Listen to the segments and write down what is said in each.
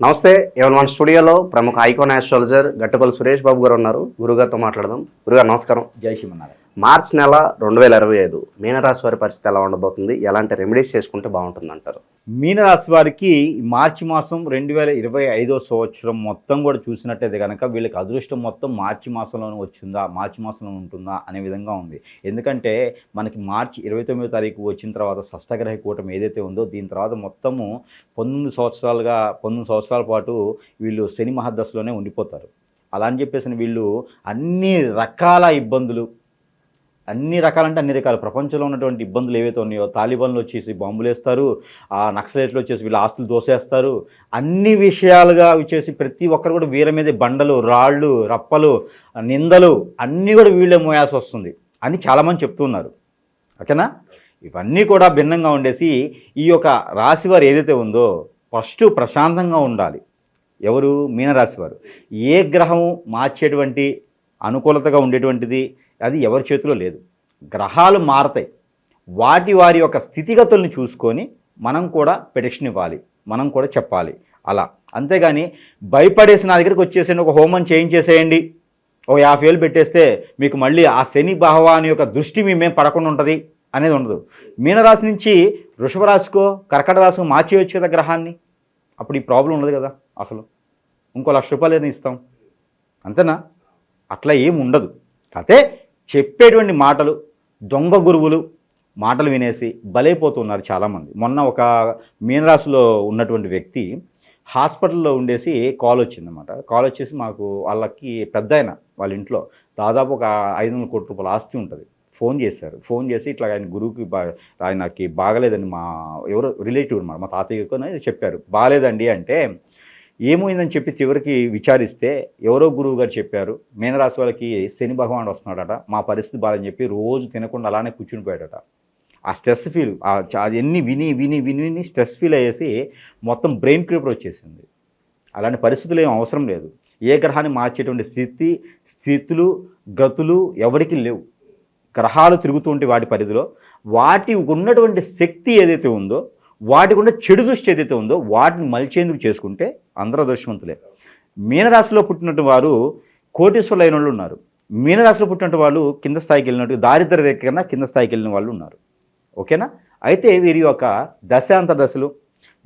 నమస్తే ఇవాళ మన స్టూడియోలో ప్రముఖ ఐకాన్ ఆస్ట్రాలజర్ గట్టుపల్లి సురేష్ బాబు గారు ఉన్నారు. గురుగారితో మాట్లాడదాం. గురుగారు నమస్కారం. జై శ్రీమన్నారాయణ. మార్చ్ నెల రెండు వేల ఇరవై ఐదు మీనరాశి వారి పరిస్థితి ఎలా ఉండబోతుంది? ఎలాంటి రెమెడీస్ చేసుకుంటే బాగుంటుంది అంటారు మీనరాశి వారికి మార్చి మాసం రెండు వేల ఇరవై ఐదో సంవత్సరం మొత్తం కూడా చూసినట్టయితే కనుక వీళ్ళకి అదృష్టం మొత్తం మార్చి మాసంలోనే వచ్చిందా మార్చి మాసంలో ఉంటుందా అనే విధంగా ఉంది. ఎందుకంటే మనకి మార్చి ఇరవై తొమ్మిదో తారీఖు వచ్చిన తర్వాత షష్టగ్రహ కూటమి ఏదైతే ఉందో దీని తర్వాత మొత్తము పంతొమ్మిది సంవత్సరాలుగా పంతొమ్మిది సంవత్సరాల పాటు వీళ్ళు శని మహదశలోనే ఉండిపోతారు. అలా అని చెప్పేసి వీళ్ళు అన్ని రకాల ఇబ్బందులు అన్ని రకాలంటే అన్ని రకాల. ప్రపంచంలో ఉన్నటువంటి ఇబ్బందులు ఏవైతే ఉన్నాయో తాలిబాన్లు వచ్చేసి బాంబులు వేస్తారు ఆ నక్సలైట్లు వచ్చేసి వీళ్ళ ఆస్తులు దోసేస్తారు. అన్ని విషయాలుగా వచ్చేసి ప్రతి ఒక్కరు కూడా వీళ్ళ మీద బండలు రాళ్ళు రప్పలు నిందలు అన్నీ కూడా వీళ్ళే మోయాల్సి వస్తుంది అని చాలామంది చెప్తున్నారు. ఓకేనా? ఇవన్నీ కూడా భిన్నంగా ఉండేసి ఈ యొక్క రాశివారు ఏదైతే ఉందో ఫస్ట్ ప్రశాంతంగా ఉండాలి. ఎవరు? మీనరాశివారు. ఏ గ్రహం మార్చేటువంటి అనుకూలతగా ఉండేటువంటిది? అది ఎవరి చేతిలో లేదు. గ్రహాలు మారతాయి. వాటి వారి యొక్క స్థితిగతుల్ని చూసుకొని మనం కూడా పెడిషన్ ఇవ్వాలి. మనం కూడా చెప్పాలి. అలా. అంతేగాని భయపడేసి నా దగ్గరికి వచ్చేసి ఒక హోమం చేయించేసేయండి ఒక యాభై వేలు పెట్టేస్తే మీకు మళ్ళీ ఆ శని భగవాన్ యొక్క దృష్టి మీ మేము పడకుండా ఉంటుంది అనేది ఉండదు. మీనరాశి నుంచి వృషభ రాశికో కర్కట రాశికో మార్చేయచ్చు కదా గ్రహాన్ని? అప్పుడు ఈ ప్రాబ్లం ఉండదు కదా అసలు. ఇంకో లక్ష రూపాయలు ఏదైనా ఇస్తాం. అంతేనా? అట్లా ఏమి ఉండదు. అయితే చెప్పేటువంటి మాటలు దొంగ గురువులు మాటలు వినేసి బలైపోతున్నారు చాలామంది. మొన్న ఒక మీనరాశిలో ఉన్నటువంటి వ్యక్తి హాస్పిటల్లో ఉండేసి కాల్ వచ్చిందన్నమాట. కాల్ వచ్చేసి మాకు వాళ్ళకి పెద్ద ఆయన వాళ్ళ ఇంట్లో దాదాపు ఒక ఐదు వందల కోట్ల రూపాయల ఆస్తి ఉంటుంది. ఫోన్ చేశారు. ఫోన్ చేసి ఇట్లా ఆయన గురువుకి బా ఆయనకి బాగలేదని మా ఎవరో రిలేటివ్ అనమాట మా తాతయ్యకు చెప్పారు. బాగలేదండి అంటే ఏమైందని చెప్పి చివరికి విచారిస్తే ఎవరో గురువు గారు చెప్పారు మీనరాశి వాళ్ళకి శని భగవానుడు వస్తున్నాడట మా పరిస్థితి బాధని చెప్పి రోజు తినకుండా అలానే కూర్చుని పోయాడట. ఆ స్ట్రెస్ ఫీల్ ఎన్ని విని విని విని విని స్ట్రెస్ ఫీల్ అయ్యేసి మొత్తం బ్రెయిన్ క్రీపర్ వచ్చేసింది. అలాంటి పరిస్థితులు ఏం అవసరం లేదు. ఏ గ్రహాన్ని మార్చేటువంటి స్థితి స్థితులు గతులు ఎవరికి లేవు. గ్రహాలు తిరుగుతుంటే వాటి పరిధిలో వాటి ఉన్నటువంటి శక్తి ఏదైతే ఉందో వాటి గుండా చెడు దృష్టి ఏదైతే ఉందో వాటిని మలిచేందుకు చేసుకుంటే అందరూ అదృష్టవంతులే. మీనరాశిలో పుట్టినటువంటి వారు కోటీశ్వరులు అయిన వాళ్ళు ఉన్నారు. మీనరాశిలో పుట్టినట్టు వాళ్ళు కింద స్థాయికి వెళ్ళినట్టు దారిద్ర రేఖ కన్నా కింద స్థాయికి వెళ్ళిన వాళ్ళు ఉన్నారు. ఓకేనా? అయితే వీరి యొక్క దశాంత దశలు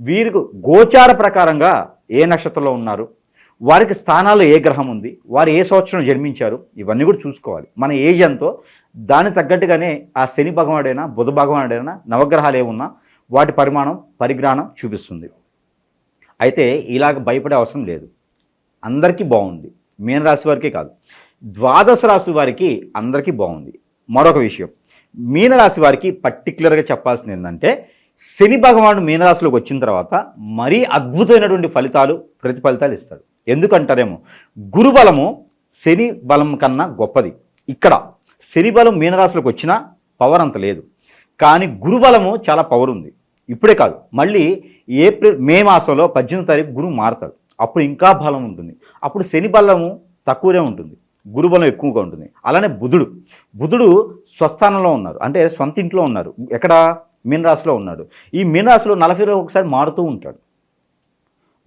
వీరికి గోచార ప్రకారంగా ఏ నక్షత్రంలో ఉన్నారు వారికి స్థానాల్లో ఏ గ్రహం ఉంది వారు ఏ సంవత్సరం జన్మించారు ఇవన్నీ కూడా చూసుకోవాలి. మన ఏజ్ ఎంతో దానికి తగ్గట్టుగానే ఆ శని భగవానుడైనా బుధ భగవానుడైనా నవగ్రహాలు ఏమున్నా వాటి పరిమాణం పరిజ్ఞానం చూపిస్తుంది. అయితే ఇలాగ భయపడే అవసరం లేదు. అందరికీ బాగుంది. మీనరాశి వారికే కాదు. ద్వాదశ రాశి వారికి అందరికీ బాగుంది. మరొక విషయం. మీనరాశి వారికి పర్టికులర్గా చెప్పాల్సింది ఏంటంటే శని భగవానుడు మీనరాశిలోకి వచ్చిన తర్వాత మరీ అద్భుతమైనటువంటి ఫలితాలు ప్రతిఫలితాలు ఇస్తాడు. ఎందుకంటారేమో? గురుబలము శని బలం కన్నా గొప్పది. ఇక్కడ శని బలం మీనరాశిలోకి వచ్చినా పవర్ అంత లేదు. కానీ గురుబలము చాలా పవర్ ఉంది. ఇప్పుడే కాదు. మళ్ళీ ఏప్రిల్ మే మాసంలో పద్దెనిమిది తారీఖు గురువు మారతాడు. అప్పుడు ఇంకా బలం ఉంటుంది. అప్పుడు శని బలము తక్కువనే ఉంటుంది. గురుబలం ఎక్కువగా ఉంటుంది. అలానే బుధుడు. బుధుడు స్వస్థానంలో ఉన్నారు అంటే సొంత ఇంట్లో ఉన్నారు ఎక్కడ? మీనరాశిలో ఉన్నాడు. ఈ మీనరాశిలో నలభై రోజులు ఒకసారి మారుతూ ఉంటాడు.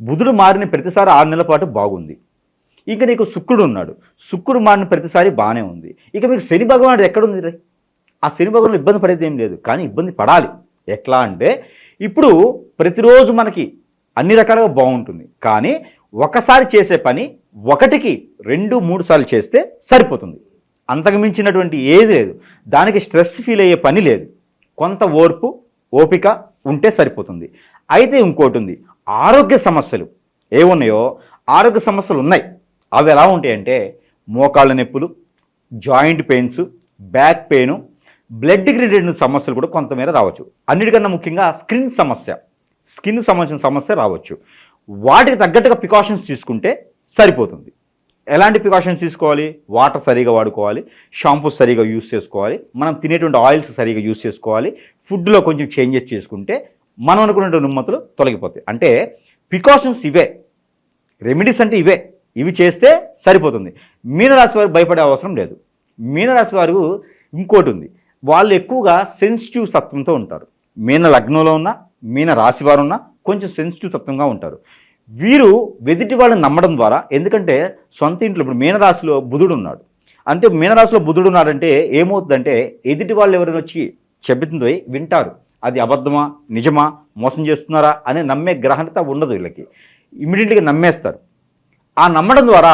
బుధుడు మారిన ప్రతిసారి ఆరు నెలల పాటు బాగుంది. ఇక నీకు శుక్రుడు ఉన్నాడు. శుక్రుడు మారిన ప్రతిసారి బాగానే ఉంది. ఇక మీకు శని భగవానుడు ఎక్కడుంది రే? ఆ సినిమా గురించి ఇబ్బంది పడేది ఏం లేదు కానీ ఇబ్బంది పడాలి. ఎట్లా అంటే ఇప్పుడు ప్రతిరోజు మనకి అన్ని రకాలుగా బాగుంటుంది కానీ ఒకసారి చేసే పని ఒకటికి రెండు మూడు సార్లు చేస్తే సరిపోతుంది. అంతకు మించినటువంటి ఏది లేదు. దానికి స్ట్రెస్ ఫీల్ అయ్యే పని లేదు. కొంత ఓర్పు ఓపిక ఉంటే సరిపోతుంది. అయితే ఇంకోటి ఉంది ఆరోగ్య సమస్యలు. ఏమున్నాయో ఆరోగ్య సమస్యలు ఉన్నాయి. అవి ఎలా ఉంటాయంటే మోకాళ్ళ నొప్పులు joint pains back pain blood related సమస్యలు కూడా కొంతమేర రావచ్చు. అన్నిటికన్నా ముఖ్యంగా స్కిన్ సమస్య. స్కిన్ సంబంధించిన సమస్య రావచ్చు. వాటికి తగ్గట్టుగా ప్రికాషన్స్ తీసుకుంటే సరిపోతుంది. ఎలాంటి ప్రికాషన్స్ తీసుకోవాలి? వాటర్ సరిగా వాడుకోవాలి. షాంపూస్ సరిగా యూస్ చేసుకోవాలి. మనం తినేటువంటి ఆయిల్స్ సరిగా యూస్ చేసుకోవాలి. ఫుడ్లో కొంచెం చేంజెస్ చేసుకుంటే మనం అనుకున్నటువంటి నుమ్మతులు తొలగిపోతాయి. అంటే ప్రికాషన్స్ ఇవే. రెమెడీస్ అంటే ఇవే. ఇవి చేస్తే సరిపోతుంది. మీనరాశి వారు భయపడే అవసరం లేదు. మీనరాశి వారు ఇంకోటి ఉంది. వాళ్ళు ఎక్కువగా సెన్సిటివ్ తత్వంతో ఉంటారు. మీన లగ్నంలో ఉన్న మీన రాశి వారు ఉన్న కొంచెం సెన్సిటివ్ తత్వంగా ఉంటారు. వీరు వెదిటి వాళ్ళని నమ్మడం ద్వారా ఎందుకంటే సొంత ఇంట్లో ఇప్పుడు మీనరాశిలో బుధుడు ఉన్నాడు. అంటే మీనరాశిలో బుధుడు ఉన్నాడంటే ఏమవుతుందంటే ఎదుటి వాళ్ళు ఎవరైనా వచ్చి చెబుతుందో వింటారు. అది అబద్ధమా నిజమా మోసం చేస్తున్నారా అని నమ్మే గ్రహణత ఉండదు వీళ్ళకి. ఇమీడియట్గా నమ్మేస్తారు. ఆ నమ్మడం ద్వారా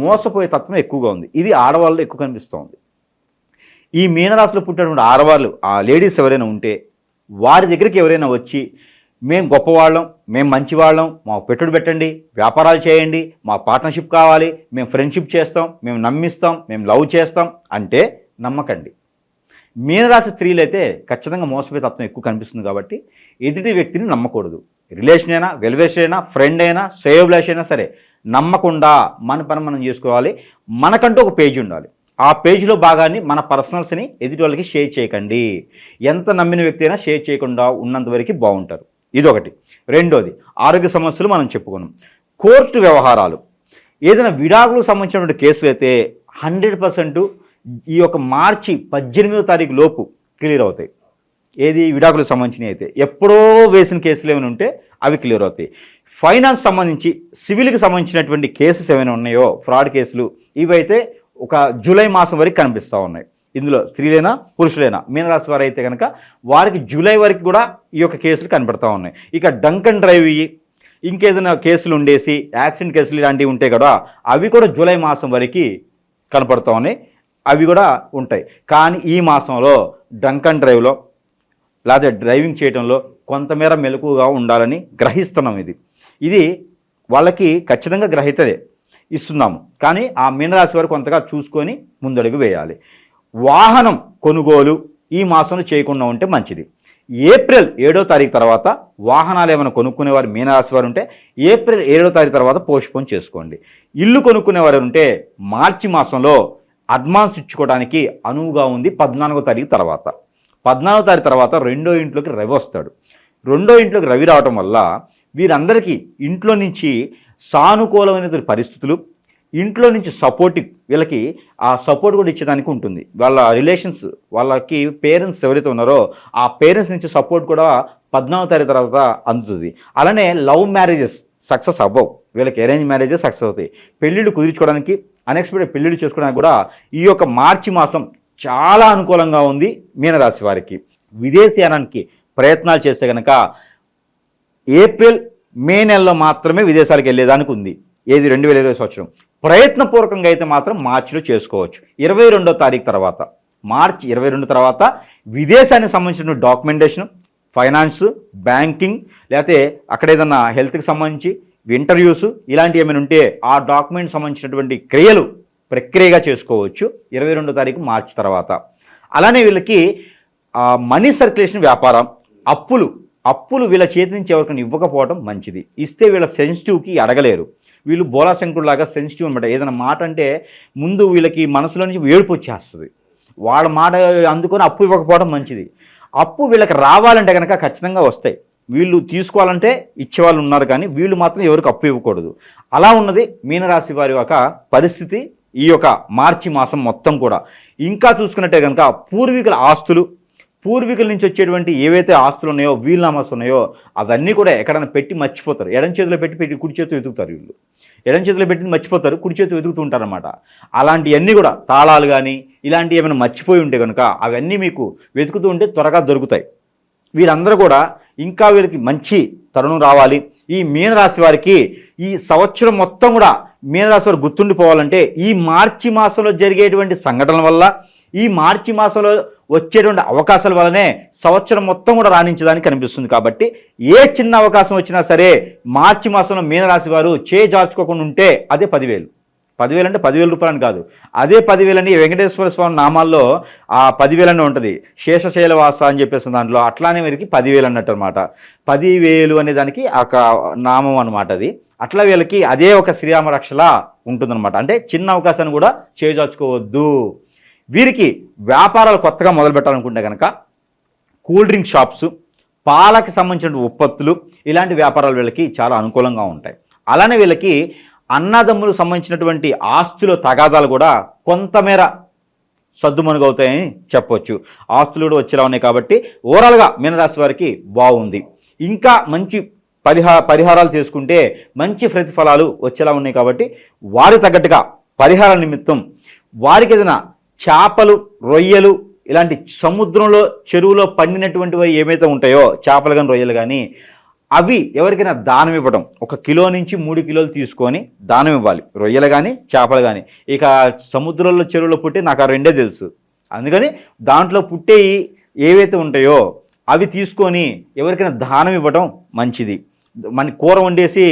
మోసపోయే తత్వం ఎక్కువగా ఉంది. ఇది ఆడవాళ్ళు ఎక్కువ కనిపిస్తూ ఉంది ఈ మీనరాశిలో పుట్టినటువంటి ఆడవాళ్ళు ఆ లేడీస్ ఎవరైనా ఉంటే వారి దగ్గరికి ఎవరైనా వచ్చి మేము గొప్పవాళ్ళం మేము మంచివాళ్ళం మా పెట్టుబడి పెట్టండి వ్యాపారాలు చేయండి మా పార్ట్నర్షిప్ కావాలి మేము ఫ్రెండ్షిప్ చేస్తాం మేము నమ్మిస్తాం మేము లవ్ చేస్తాం అంటే నమ్మకండి. మీనరాశి స్త్రీలు అయితే ఖచ్చితంగా మోసపోయే తత్వం ఎక్కువ కనిపిస్తుంది కాబట్టి ఎదుటి వ్యక్తిని నమ్మకూడదు. రిలేషన్ అయినా వెల్వేషన్ అయినా ఫ్రెండ్ అయినా సేవ్లాష్ అయినా సరే నమ్మకుండా మన పని మనం చేసుకోవాలి. మనకంటూ ఒక పేజీ ఉండాలి. ఆ పేజీలో భాగాన్ని మన పర్సనల్స్ని ఎదుటి వాళ్ళకి షేర్ చేయకండి. ఎంత నమ్మిన వ్యక్తి అయినా షేర్ చేయకుండా ఉన్నంత వరకు బాగుంటారు. ఇదొకటి. రెండోది ఆరోగ్య సమస్యలు మనం చెప్పుకున్నాం. కోర్టు వ్యవహారాలు. ఏదైనా విడాకులకు సంబంధించినటువంటి కేసులు అయితే హండ్రెడ్ పర్సెంట్ ఈ యొక్క మార్చి పద్దెనిమిదో తారీఖు లోపు క్లియర్ అవుతాయి. ఏది విడాకులకు సంబంధించినవి అయితే. ఎప్పుడో వేసిన కేసులు ఏమైనా ఉంటే అవి క్లియర్ అవుతాయి. ఫైనాన్స్ సంబంధించి సివిల్కి సంబంధించినటువంటి కేసెస్ ఏమైనా ఉన్నాయో ఫ్రాడ్ కేసులు ఇవైతే ఒక జూలై మాసం వరకు కనిపిస్తూ ఉన్నాయి. ఇందులో స్త్రీలైనా పురుషులైనా. మీనరాశి వారు అయితే కనుక వారికి జూలై వరకు కూడా ఈ యొక్క కేసులు కనబడతా ఉన్నాయి. ఇక డంకన్ డ్రైవ్ ఇంకేదైనా కేసులు ఉండేసి యాక్సిడెంట్ కేసులు ఇలాంటివి ఉంటాయి కదా అవి కూడా జూలై మాసం వరకు కనపడతా ఉన్నాయి. అవి కూడా ఉంటాయి. కానీ ఈ మాసంలో డంకన్ డ్రైవ్లో లేదా డ్రైవింగ్ చేయడంలో కొంతమేర మెలకుగా ఉండాలని గ్రహిస్తున్నాం ఇది. ఇది వాళ్ళకి ఖచ్చితంగా గ్రహితలే. ఇస్తున్నాము. కానీ ఆ మీనరాశి వారు కొంతగా చూసుకొని ముందడుగు వేయాలి. వాహనం కొనుగోలు ఈ మాసంలో చేయకుండా ఉంటే మంచిది. ఏప్రిల్ ఏడో తారీఖు తర్వాత వాహనాలు ఏమైనా కొనుక్కునేవారు మీనరాశి వారు ఉంటే ఏప్రిల్ ఏడో తారీఖు తర్వాత పోస్ట్పోన్ చేసుకోండి. ఇల్లు కొనుక్కునేవారు ఉంటే మార్చి మాసంలో అడ్వాన్స్ ఇచ్చుకోవడానికి అనువుగా ఉంది పద్నాలుగో తారీఖు తర్వాత. పద్నాలుగో తారీఖు తర్వాత రెండో ఇంట్లోకి రవి వస్తాడు. రెండో ఇంట్లోకి రవి రావటం వల్ల వీరందరికీ ఇంట్లో నుంచి సానుకూలమైన పరిస్థితులు ఇంట్లో నుంచి సపోర్ట్ వీళ్ళకి ఆ సపోర్ట్ కూడా ఇచ్చేదానికి ఉంటుంది. వాళ్ళ రిలేషన్స్ వాళ్ళకి పేరెంట్స్ ఎవరైతే ఉన్నారో ఆ పేరెంట్స్ నుంచి సపోర్ట్ కూడా పద్నాలుగు తారీఖు తర్వాత అందుతుంది. అలానే లవ్ మ్యారేజెస్ సక్సెస్ అవ్వవు. వీళ్ళకి అరేంజ్ మ్యారేజెస్ సక్సెస్ అవుతాయి. పెళ్ళిళ్ళు కుదిర్చుకోవడానికి అన్ఎక్స్పెక్టెడ్ పెళ్ళిళ్ళు చేసుకోవడానికి కూడా ఈ యొక్క మార్చి మాసం చాలా అనుకూలంగా ఉంది మీనరాశి వారికి. విదేశీయానానికి ప్రయత్నాలు చేస్తే కనుక ఏప్రిల్ మే నెలలో మాత్రమే విదేశాలకు వెళ్ళేదానికి ఉంది. ఏది? రెండు వేల ఇరవై సంవత్సరం. ప్రయత్నపూర్వకంగా అయితే మాత్రం మార్చిలో చేసుకోవచ్చు. ఇరవై రెండో తారీఖు తర్వాత. మార్చి ఇరవై రెండు తర్వాత విదేశానికి సంబంధించిన డాక్యుమెంటేషన్ ఫైనాన్స్ బ్యాంకింగ్ లేకపోతే అక్కడ ఏదన్నా హెల్త్కి సంబంధించి ఇంటర్వ్యూస్ ఇలాంటివి ఏమైనా ఉంటే ఆ డాక్యుమెంట్ సంబంధించినటువంటి క్రియలు ప్రక్రియగా చేసుకోవచ్చు. ఇరవై రెండో తారీఖు మార్చి తర్వాత. అలానే వీళ్ళకి మనీ సర్క్యులేషన్ వ్యాపారం అప్పులు అప్పులు వీళ్ళ చేతి నుంచి ఎవరికైనా ఇవ్వకపోవడం మంచిది. ఇస్తే వీళ్ళ సెన్సిటివ్కి అడగలేరు. వీళ్ళు బోలాశంకుడులాగా సెన్సిటివ్ అనమాట ఏదైనా మాట అంటే ముందు వీళ్ళకి మనసులో నుంచి ఏడుపు వచ్చేస్తుంది. వాళ్ళ మాట అందుకొని అప్పు ఇవ్వకపోవడం మంచిది. అప్పు వీళ్ళకి రావాలంటే కనుక ఖచ్చితంగా వస్తాయి. వీళ్ళు తీసుకోవాలంటే ఇచ్చేవాళ్ళు ఉన్నారు కానీ వీళ్ళు మాత్రం ఎవరికి అప్పు ఇవ్వకూడదు. అలా ఉన్నది మీనరాశి వారి యొక్క పరిస్థితి ఈ యొక్క మార్చి మాసం మొత్తం కూడా. ఇంకా చూసుకున్నట్టే కనుక పూర్వీకుల ఆస్తులు పూర్వీకుల నుంచి వచ్చేటువంటి ఏవైతే ఆస్తులు ఉన్నాయో వీలునామాస్ ఉన్నాయో అవన్నీ కూడా ఎక్కడైనా పెట్టి మర్చిపోతారు. ఎడం చేతిలో పెట్టి పెట్టి కుడి చేతిలో వెతుకుతారు వీళ్ళు. ఎడం చేతిలో పెట్టి మర్చిపోతారు కుడి చేతి వెతుకుతూ ఉంటారనమాట అలాంటివన్నీ కూడా తాళాలు కానీ ఇలాంటివి ఏమైనా మర్చిపోయి ఉంటే కనుక అవన్నీ మీకు వెతుకుతూ ఉంటే త్వరగా దొరుకుతాయి. వీరందరూ కూడా ఇంకా వీరికి మంచి తరుణం రావాలి. ఈ మీనరాశి వారికి ఈ సంవత్సరం మొత్తం కూడా మీనరాశి వారు గుర్తుండిపోవాలంటే ఈ మార్చి మాసంలో జరిగేటువంటి సంఘటనల వల్ల ఈ మార్చి మాసంలో వచ్చేటువంటి అవకాశాల వల్లనే సంవత్సరం మొత్తం కూడా రాణించడానికి కనిపిస్తుంది కాబట్టి ఏ చిన్న అవకాశం వచ్చినా సరే మార్చి మాసంలో మీనరాశి వారు చేజార్చుకోకుండా ఉంటే అదే పదివేలు. పదివేలు అంటే పదివేల రూపాయలని కాదు. అదే పదివేలని వెంకటేశ్వర స్వామి నామాల్లో ఆ పదివేలని ఉంటుంది. శేషశైలవాస అని చెప్పేసి దాంట్లో అట్లానే వీరికి పదివేలు అన్నట్టు అనమాట పదివేలు అనే దానికి ఒక నామం అనమాట అది. అట్లా వీళ్ళకి అదే ఒక శ్రీరామ రక్షలా ఉంటుందన్నమాట. అంటే చిన్న అవకాశాన్ని కూడా చేజార్చుకోవద్దు. వీరికి వ్యాపారాలు కొత్తగా మొదలు పెట్టాలనుకుంటే కనుక కూల్ డ్రింక్ షాప్స్ పాలకి సంబంధించిన ఉత్పత్తులు ఇలాంటి వ్యాపారాలు వీళ్ళకి చాలా అనుకూలంగా ఉంటాయి. అలానే వీళ్ళకి అన్నదమ్ములకు సంబంధించినటువంటి ఆస్తుల తగాదాలు కూడా కొంతమేర సద్దుమణుగవుతాయని చెప్పొచ్చు. ఆస్తులు కూడా వచ్చేలా ఉన్నాయి కాబట్టి ఓవరాల్గా మీనరాశి వారికి బాగుంది. ఇంకా మంచి పరిహా పరిహారాలు చేసుకుంటే మంచి ప్రతిఫలాలు వచ్చేలా ఉన్నాయి కాబట్టి వారి తగ్గట్టుగా పరిహార నిమిత్తం వారికి ఏదైనా చేపలు రొయ్యలు ఇలాంటి సముద్రంలో చెరువులో పండినటువంటివి ఏమైతే ఉంటాయో చేపలు కానీ రొయ్యలు కానీ అవి ఎవరికైనా దానం ఇవ్వడం ఒక కిలో నుంచి మూడు కిలోలు తీసుకొని దానం ఇవ్వాలి. రొయ్యలు కానీ చేపలు కానీ ఇక సముద్రంలో చెరువులో పుట్టి నాకు ఆ రెండే తెలుసు. అందుకని దాంట్లో పుట్టేవి ఏవైతే ఉంటాయో అవి తీసుకొని ఎవరికైనా దానం ఇవ్వడం మంచిది. మన కూర వండేసి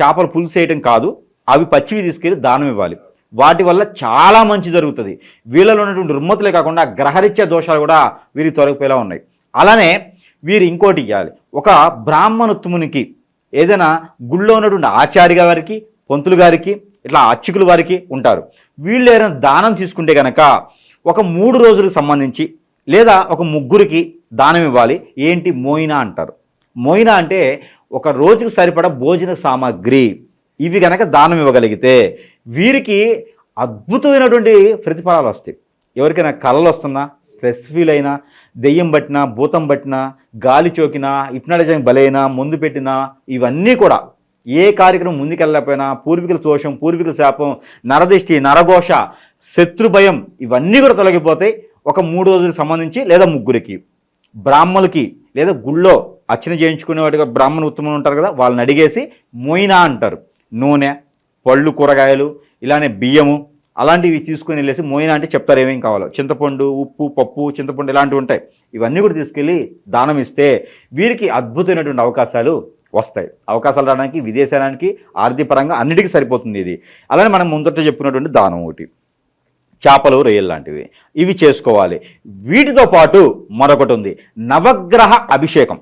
చేపలు పులుసు వేయటం కాదు. అవి పచ్చివి తీసుకెళ్ళి దానం ఇవ్వాలి. వాటి వల్ల చాలా మంచి జరుగుతుంది. వీళ్ళలో ఉన్నటువంటి రుమ్మతులే కాకుండా గ్రహరీత్యా దోషాలు కూడా వీరికి తొలగిపోయేలా ఉన్నాయి. అలానే వీరు ఇంకోటి ఇవ్వాలి ఒక బ్రాహ్మణోత్తమునికి ఏదైనా గుళ్ళో ఉన్నటువంటి ఆచార్య గారికి పంతులు గారికి ఇట్లా అర్చకులు వారికి ఉంటారు. వీళ్ళు ఏదైనా దానం తీసుకుంటే కనుక ఒక మూడు రోజులకు సంబంధించి లేదా ఒక ముగ్గురికి దానం ఇవ్వాలి. ఏంటి? మోయినా అంటారు. మోయినా అంటే ఒక రోజుకు సరిపడ భోజన సామాగ్రి. ఇవి కనుక దానం ఇవ్వగలిగితే వీరికి అద్భుతమైనటువంటి ప్రతిఫలాలు వస్తాయి. ఎవరికైనా కళలు వస్తున్నా స్ట్రెస్ ఫీల్ అయినా దెయ్యం పట్టినా భూతం పట్టినా గాలి చోకినా ఇప్నాలజం బలైనా ముందు పెట్టినా ఇవన్నీ కూడా ఏ కార్యక్రమం ముందుకెళ్ళకపోయినా పూర్వీకుల దోషం పూర్వీకుల శాపం నరదిష్టి నరఘోష శత్రు భయం ఇవన్నీ కూడా తొలగిపోతాయి ఒక మూడు రోజులకు సంబంధించి లేదా ముగ్గురికి. బ్రాహ్మణులకి లేదా గుళ్ళో అర్చన చేయించుకునే వాటిగా బ్రాహ్మణ ఉత్తమం ఉంటారు కదా వాళ్ళని అడిగేసి మొయినా అంటారు. నూనె పళ్ళు కూరగాయలు ఇలానే బియ్యము అలాంటివి తీసుకుని వెళ్ళేసి మోయినా అంటే చెప్తారు ఏమేం కావాలో. చింతపండు ఉప్పు పప్పు చింతపండు ఇలాంటివి ఉంటాయి. ఇవన్నీ కూడా తీసుకెళ్ళి దానం ఇస్తే వీరికి అద్భుతమైనటువంటి అవకాశాలు వస్తాయి. అవకాశాలు రావడానికి విదేశానికి ఆర్థికపరంగా అన్నిటికీ సరిపోతుంది ఇది. అలానే మనం ముందట చెప్పుకున్నటువంటి దానం ఒకటి. చేపలు రొయ్యలు లాంటివి. ఇవి చేసుకోవాలి. వీటితో పాటు మరొకటి ఉంది. నవగ్రహ అభిషేకం.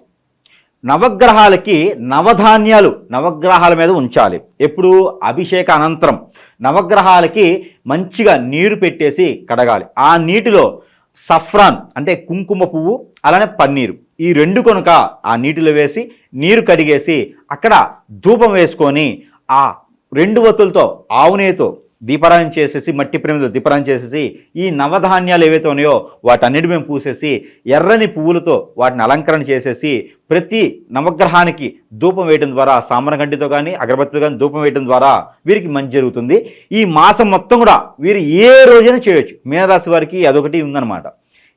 నవగ్రహాలకి నవధాన్యాలు నవగ్రహాల మీద ఉంచాలి. ఎప్పుడు? అభిషేక అనంతరం. నవగ్రహాలకి మంచిగా నీరు పెట్టేసి కడగాలి. ఆ నీటిలో సఫ్రాన్ అంటే కుంకుమ పువ్వు అలానే పన్నీరు. ఈ రెండు కనుక ఆ నీటిలో వేసి నీరు కడిగేసి అక్కడ ధూపం వేసుకొని ఆ రెండు వత్తులతో ఆవునేతో దీపారాయణ చేసేసి మట్టి ప్రేమతో దీపారాయణ చేసేసి ఈ నవధాన్యాలు ఏవైతే ఉన్నాయో వాటన్నిటి మేము పూసేసి ఎర్రని పువ్వులతో వాటిని అలంకరణ చేసేసి ప్రతి నవగ్రహానికి ధూపం వేయడం ద్వారా సామరగంటితో కానీ అగరబత్తితో కానీ ధూపం వేయడం ద్వారా వీరికి మంచి జరుగుతుంది. ఈ మాసం మొత్తం కూడా వీరు ఏ రోజైనా చేయొచ్చు. మీనరాశి వారికి అదొకటి ఉందన్నమాట.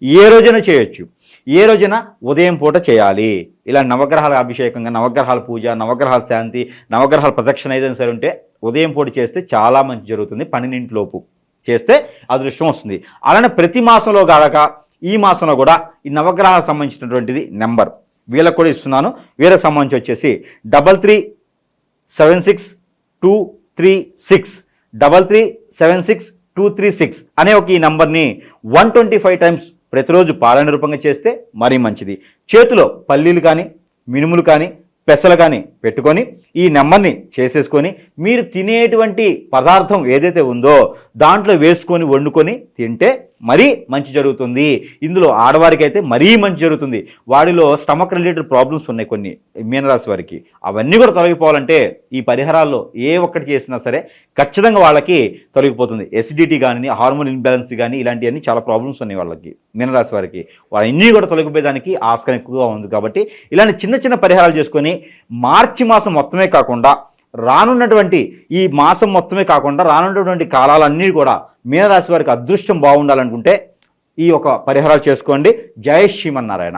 ఏ రోజైనా చేయొచ్చు. ఏ రోజున ఉదయం పూట చేయాలి. ఇలా నవగ్రహాల అభిషేకంగా నవగ్రహాల పూజ నవగ్రహాల శాంతి నవగ్రహాల ప్రదక్షిణ ఏదైనా సరే ఉంటే ఉదయం పూట చేస్తే చాలా మంచి జరుగుతుంది పన్నెండింటిలోపు చేస్తే అదృష్టం వస్తుంది. అలానే ప్రతి మాసంలో కాడక ఈ మాసంలో కూడా ఈ నవగ్రహాలకు సంబంధించినటువంటిది నెంబర్. వీళ్ళకు కూడా ఇస్తున్నాను. వీళ్ళకి సంబంధించి వచ్చేసి double three seven six two three six double three seven six two three six అనే ఒక ఈ నంబర్ని వన్ ట్వంటీ ఫైవ్ టైమ్స్ ప్రతిరోజు పాలన రూపంగా చేస్తే మరీ మంచిది. చేతిలో పల్లీలు కానీ మినుములు కానీ పెసలు కానీ పెట్టుకొని ఈ నెంబర్ని చేసేసుకొని మీరు తినేటువంటి పదార్థం ఏదైతే ఉందో దాంట్లో వేసుకొని వండుకొని తింటే మరీ మంచి జరుగుతుంది. ఇందులో ఆడవారికి అయితే మరీ మంచి జరుగుతుంది. వాడిలో స్టమక్ రిలేటెడ్ ప్రాబ్లమ్స్ ఉన్నాయి కొన్ని మీనరాశి వారికి. అవన్నీ కూడా తొలగిపోవాలంటే ఈ పరిహారాల్లో ఏ ఒక్కటి చేసినా సరే ఖచ్చితంగా వాళ్ళకి తొలగిపోతుంది. ఎసిడిటీ కానీ హార్మోన్ ఇన్బ్యాలెన్స్ కానీ ఇలాంటివన్నీ చాలా ప్రాబ్లమ్స్ ఉన్నాయి వాళ్ళకి మీనరాశి వారికి. వాళ్ళన్నీ కూడా తొలగిపోయేదానికి ఆస్కారం ఎక్కువగా ఉంది కాబట్టి ఇలాంటి చిన్న చిన్న పరిహారాలు చేసుకొని మార్చి మాసం మొత్తమే కాకుండా రానున్నటువంటి ఈ మాసం మొత్తమే కాకుండా రానున్నటువంటి కాలాలన్నీ కూడా మీనరాశి వారికి అదృష్టం బాగుండాలనుకుంటే ఈ ఒక పరిహారాలు చేసుకోండి. జయ శ్రీమన్నారాయణ.